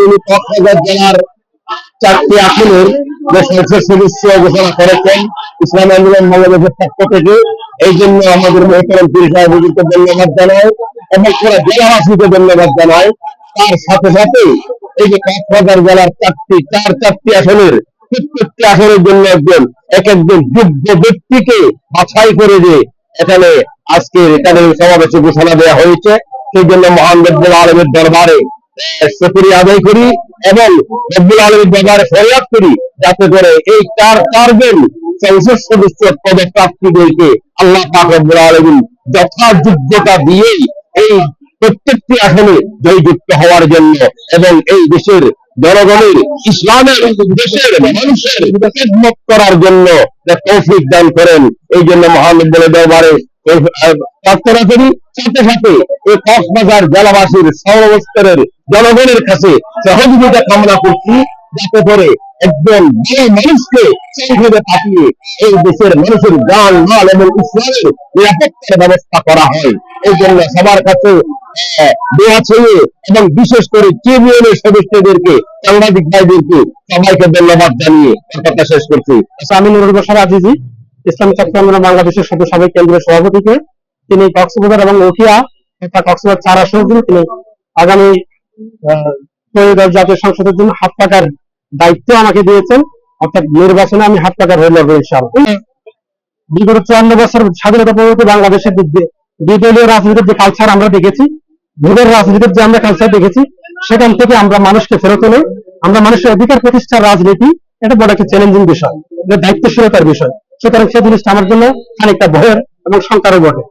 যিনি কক্সবাজার জেলার চারটি আসনের সংসদ সদস্য ঘোষণা করেছেন। ইসলাম আন্দোলন বাংলাদেশের পক্ষ থেকে। এই জন্য আমাদের সাহেবকে ধন্যবাদ জানাই এবং জেলাবাসীকে ধন্যবাদ জানাই। তার সাথে সাথে এই যে কক্সবাজার জেলার চারটি, চার চারটি আসনের, প্রত্যেকটি আসনের জন্য একজন, এক একজন যোগ্য ব্যক্তিকে বাছাই করে যে এখানে আজকে সমাবেশে ঘোষণা দেওয়া হয়েছে। সেই জন্য রব্বুল আলমের দরবারে আদায় করি এবং রব্বুল আলমের দরবারে ফরিয়াদ করি যাতে করে এই চার চারজন সংসদ সদস্য পদপ্রার্থীদেরকে আল্লাহ আলমিন যথাযোগ্যতা দিয়েই এই প্রত্যেকটি আসনে জয়যুক্ত হওয়ার জন্য এবং এই দেশের জনগণের, ইসলামের, দেশের মানুষের করার জন্য তৌফিক দান করেন। এই জন্য মহানব্বর দরবারে এই জনগণের কাছে সহযোগিতা কামনা করছি যাতে করে একজন মানুষকে সেইভাবে পাঠিয়ে এই দেশের মানুষের মাল এবং ইসলামের নিরাপত্তার ব্যবস্থা করা হয়। এই জন্য সবার কাছে আহ, দোয়া ছেড়ে এবং বিশেষ করে ট্রিবিউনের সদস্যদেরকে সাংবাদিক ভাইদেরকে সবাইকে ধন্যবাদ জানিয়ে কথা শেষ করছি। আচ্ছা, আমি নুরুল বসার ইসলামী ছাত্র আন্দোলন বাংলাদেশের সদস্য সাবেক কেন্দ্রীয় সভাপতিকে তিনি কক্সবাজার এবং উখিয়া তথা কক্সবাজার চার জন্য তিনি আগামী ত্রয়োদশ জাতীয় সংসদের জন্য হাত পাকার দায়িত্ব আমাকে দিয়েছেন। অর্থাৎ নির্বাচনে আমি হাত পাকার হয়ে লড়বো ইনশাআল্লাহ। বিগত চুয়ান্ন বছর স্বাধীনতা পরবর্তী বাংলাদেশের বিদলীয় রাজনীতির যে কালচার আমরা দেখেছি ভোটের রাজনীতির যে আমরা কালচার দেখেছি, সেখান থেকে আমরা মানুষকে ফেরত এনে আমরা মানুষের অধিকার প্রতিষ্ঠার রাজনীতি, এটা বড় একটা চ্যালেঞ্জিং বিষয়। এটা দায়িত্বশীলতার বিষয়। সুতরাং সে জিনিসটা আমার জন্য খানিকটা ভয়ের এবং শঙ্কারও বটে।